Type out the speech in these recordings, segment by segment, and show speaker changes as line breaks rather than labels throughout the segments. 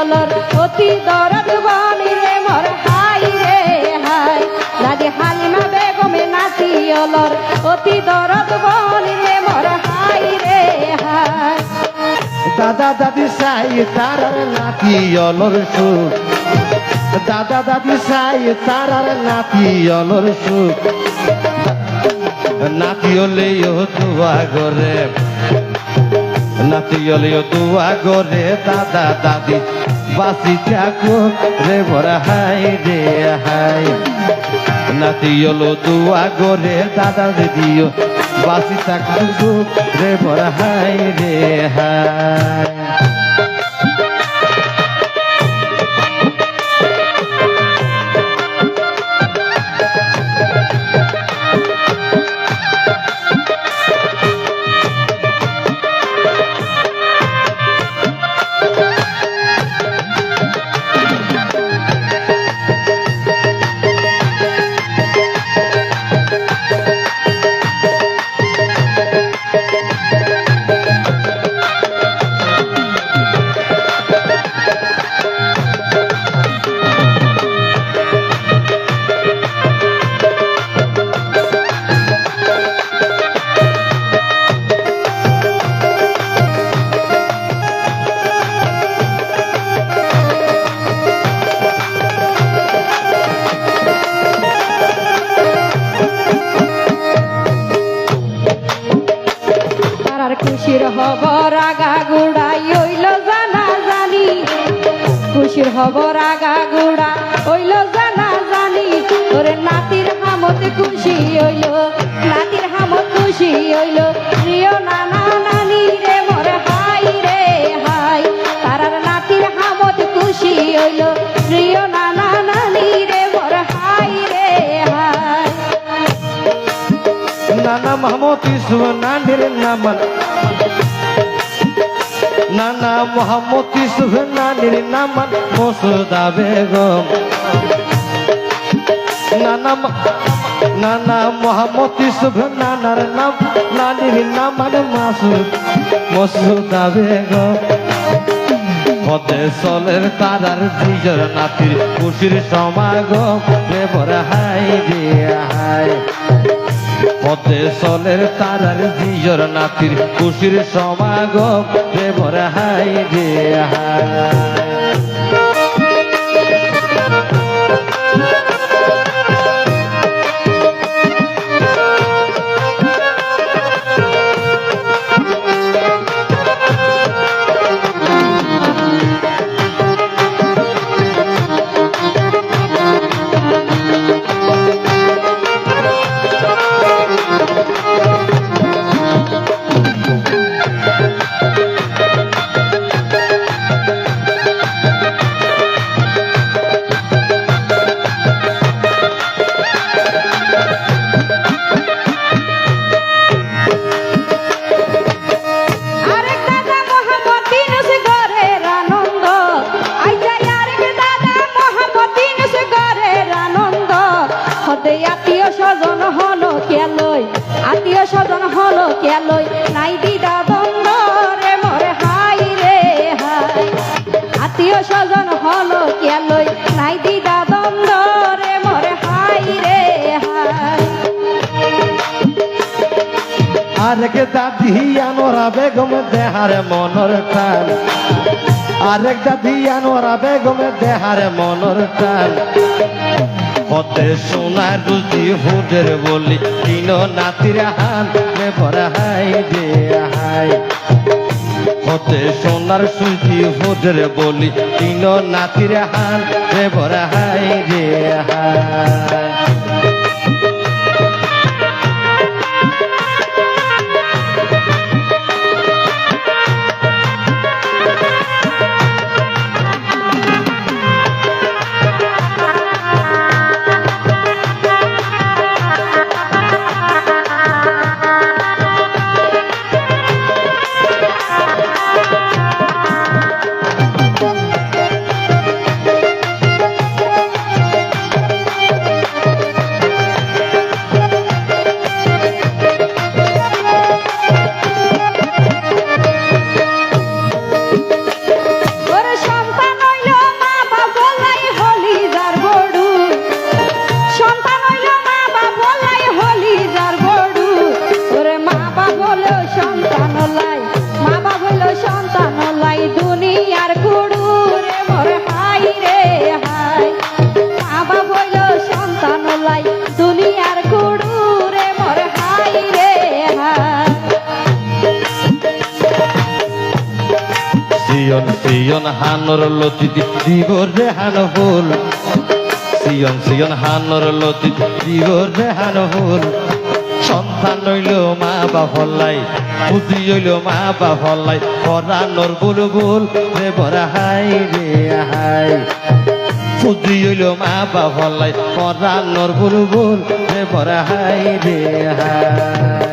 অলর, অতি দরদ বনি রে মোর হাই রে হাই। দাদি হালিমা বেগমে নাতি অলর, অতি দরদ বনি রে মোর হাই রে হাই।
দাদা দাদি সাই তারার নাতি অলর সুখ। দাদা দাদি সাই তারার নাতি অলর সুখ। নাতি হলেও দুয়া গরে নাতি অলিও দুয়া গরে দাদা, দাদি বাসি চাকু রে বড় হাই রে হাই নাতি অলো দুয়া গরে দাদা, দিদিও বাসি চাকু রে বড় হাই রে হাই
তারার খুশির হবর আগা গুড়াই ওইল জানা জানি খুশির হবর আগা গুড়া ওইল জানা জানি ওরে নাতির হামতে খুশি হইল, নাতির হামত খুশি হইল। প্রিয় নানা নানি রে, মোর হাই রে হাই। তারার নাতির হামত খুশি হইল নানা
মোহাম্মদ ইসুফ নানির নামান নানা মোহাম্মদ ইসুফ নানির নামান মসুদা বেগম নানা নানা মোহাম্মদ ইসুফ নানার নাম নানির নামান মাসুদ মসুদা বেগম পদে সলের তারার নিজের নাতির খুশির সমাগম রে বড় হাই রে হাই পথে সলের তারার জিজর নাতির খুশির সমাগম রে ভরে হাই রে হাই
আরেক দাদি
আনোরা বেগম দেহারে মনর টান। আরেক দাদি আনোরা বেগম দেহারে মনর টান। পথে সোনার রুজি হুদের বলি তিন নাতির হান রে ভরা হাই রে হাই। হতে সোনার সুজি হুদের বলি তিন নাতির হান রে ভরা হাই রে হাই। সিয়ন সিয়ন হানর লতি দিব রে হান ফুল সিয়ন সিয়ন হানর লতি দিব রে হান ফুল সন্তান হইল মা বা ফল্লাই বুঝি হইল মা বা ফল্লাই পরানোর বুলবুল রে বরা হাই রে হাই। বুদ্ধি হইল মা বা ফল্লাই পরানোর বুলবুল রে বরা হাই রে হাই।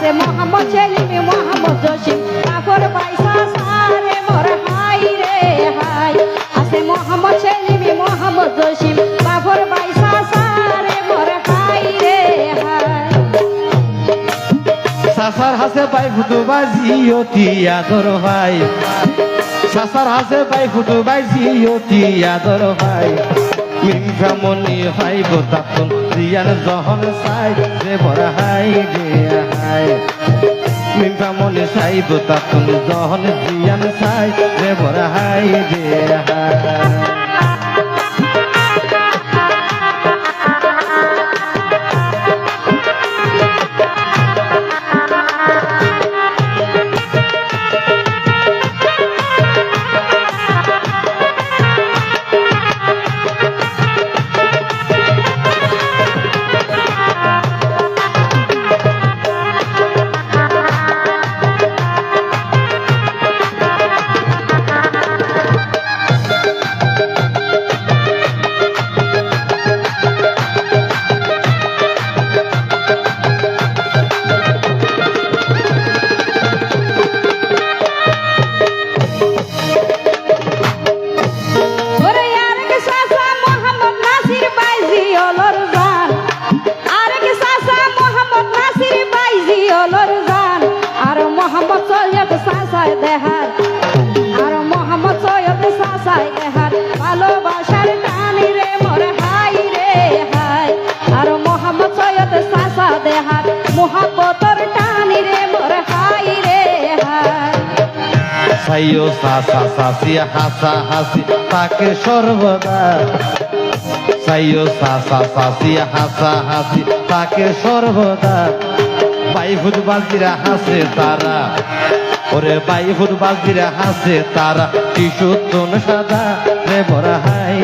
আছে মোহাম্মদ সেলিম, মোহাম্মদ জসিম। কাপড় পয়সা সারে, মোর হাই রে হাই। আছে মোহাম্মদ সেলিম, মোহাম্মদ জসিম। কাপড় পয়সা সারে, মোর হাই রে হাই।
সাসার হাসে পাই ফুটু বাজি, অতি আদর ভাই। সাসার হাসে দিয়ান জহন সাই রে বড় হাই রে হাই। মিম্পা মনে সাই বোতাতন জহন দিয়ান সাই রে বড় হাই রে হাই।
সাসা দেহার মোহাব্বতর টানি রে মোর হাই রে
সাইও সাসা সাসি হাসা হাসি তাকে সর্বদা। সাইও সাসা সাসি হাসা হাসি তাকে সর্বদা। বাই ফুটবাজিরা হাসে তারা, ওরে বাই ফুটবাজিরা হাসে তারা তন সাদা রে বড় হাই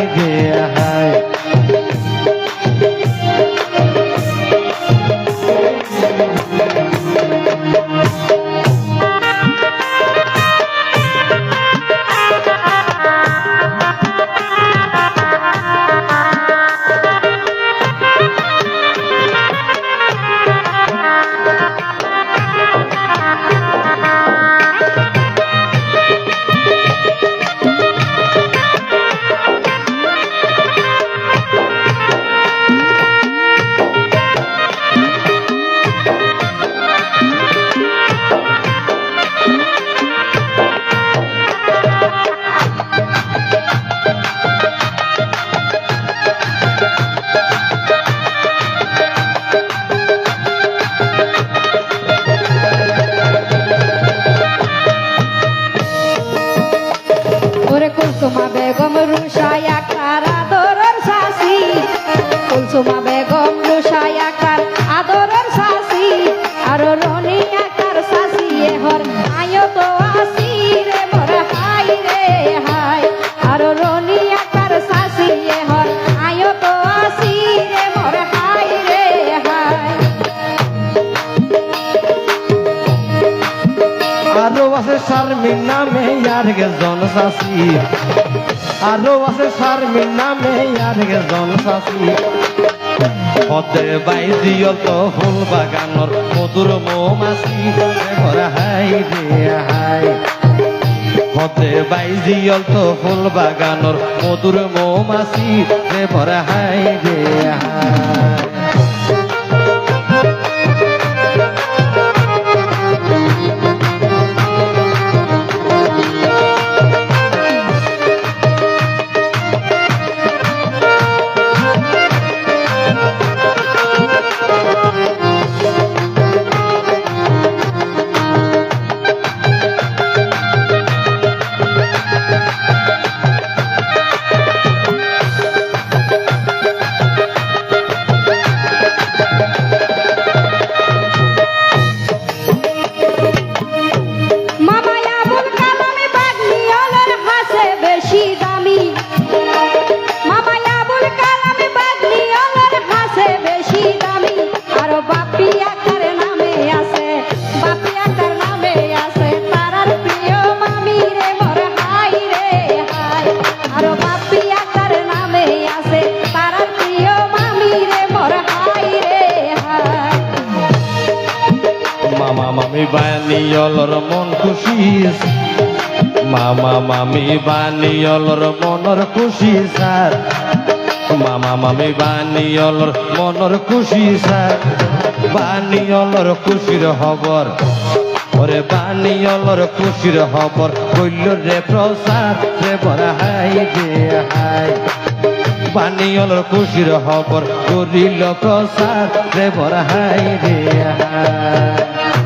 শারমিন নামে আর জন সাসি। আরও আছে শারমিন নামে আর একজন শাসি হতে বাইজিও তো ফুল বাগানর মধুর মৌমাছি। ভরা হাই রে হাই। হতে বাইজিও তো ফুল বাগানর মধুর মৌমাছি। রে ভরা হাই রে হাই।
মামা মামি
বানিয়লর মনর খুশি, স্যার। মামা, মামি বানিয়লর মনর খুশি, স্যার। বানিয়লর খুশির খবর। ওরে বানিয়লর খুশির খবর কইল রে প্রসাদ, রে বড় হাই রে হাই। বানিয়লর খুশির খবর করিল প্রসাদ, রে বড় হাই রে হাই।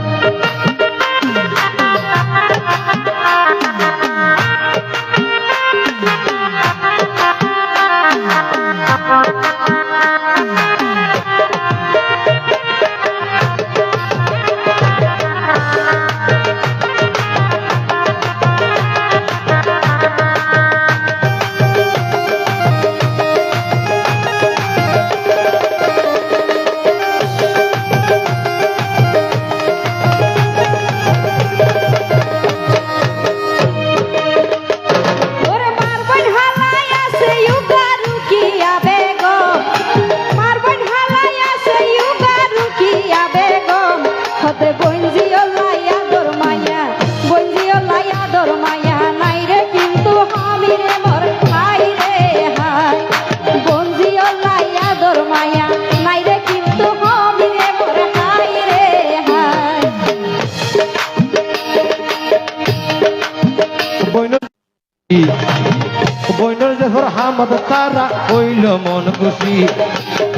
হামদ তারা হইল মন খুশি।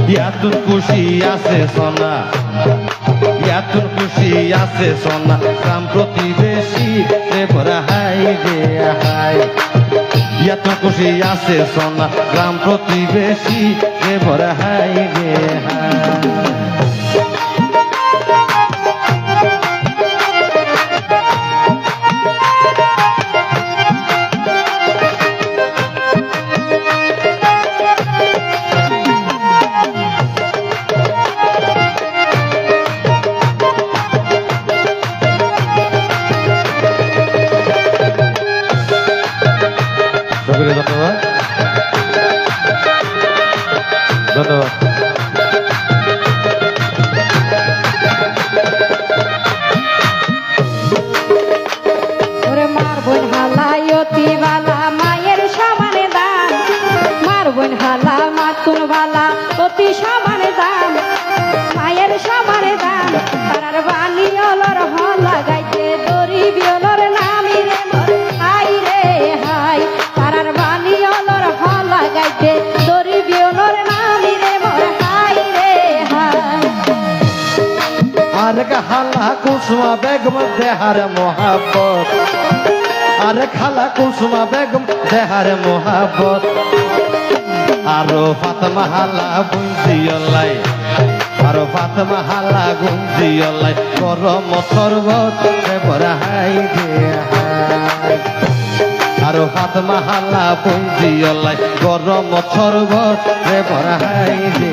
ইয়াতুন খুশি আছে সোনা। ইয়াতুন খুশি আছে সোনা। গ্রাম প্রতিবেশী ভরা হাই রে হাই। ইয়াতুন খুশি আছে সোনা। গ্রাম প্রতিবেশী রে ভরা হাই রে হাই।
হালা
কুসুমা বেগম দেহার মোহাব্বত। আরেক হালা কুসুমা বেগম দেহার মোহাব্বত। আরও ফাতমা হালা বুঝিয়লাই আরও ফাতমা হালা গুঞ্জিয়লাই, গরম সরবত হাই। আরও ফাতমা হালা বুঝিয়লাই গরম সরবত হাই। দে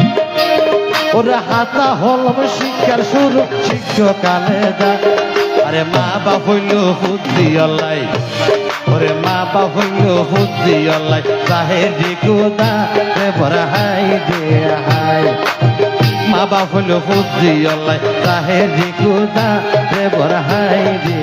ওরে হাতা হলম শিক্ষার শুরু, শিক্ষকালে দা আরে মা বাপ হইল বুদ্ধি অল্লাই ওরে মা বাপ হইল বুদ্ধি অল্লাই চাহে দিকুদা রে বড় হাই দে হাই। মা বাপ হইল বুদ্ধি অল্লাই চাহে দিকুদা রে বড় হাই দে